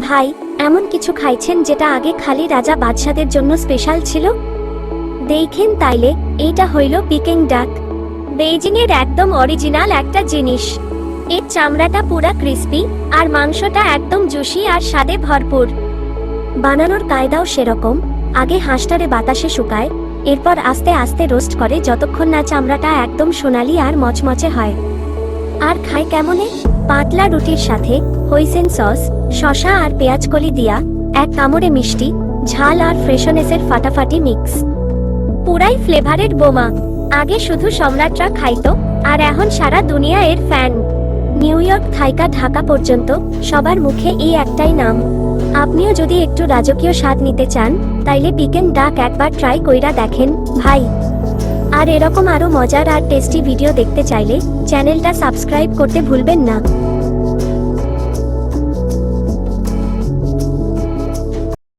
ভাই, এমন কিছু খাইছেন যেটা আগে খালি রাজা বাদশাদের জন্য স্পেশাল ছিল? দেখেন তাইলে, এইটা হইল পিকিং ডাক বেইজিং এর একদম অরিজিনাল একটা জিনিস। এর চামড়াটা পুরা ক্রিস্পি আর মাংসটা একদম জুসি আর স্বাদে ভরপুর। বানানোর কায়দাও সেরকম। আগে হাঁসটারে বাতাসে শুকায়, এরপর আস্তে আস্তে রোস্ট করে যতক্ষণ না চামড়াটা একদম সোনালি আর মচমচে হয়। আর খায় কেমনে? পাতলা রুটির সাথে হইসেন সস শশা আর পেঁয়াজ কলি দিয়া এক কামড়ে মিষ্টি, ঝাল আর ফ্রেশনেসের ফাটাফাটি মিক্স। পুরাই ফ্লেভারেড বোমা। আগে শুধু সম্রাটরা খাইতো, আর এখন সারা দুনিয়া এর ফ্যান নিউ ইয়র্ক, থাইকা, ঢাকা পর্যন্ত সবার মুখে এই একটাই নাম। আপনিও যদি একটু রাজকীয় স্বাদ নিতে চান, তাইলে পিকেন ডাক একবার ট্রাই কইরা দেখেন, ভাই। আর এরকম আরও মজার আর টেস্টি ভিডিও দেখতে চাইলে চ্যানেলটা সাবস্ক্রাইব করতে ভুলবেন না।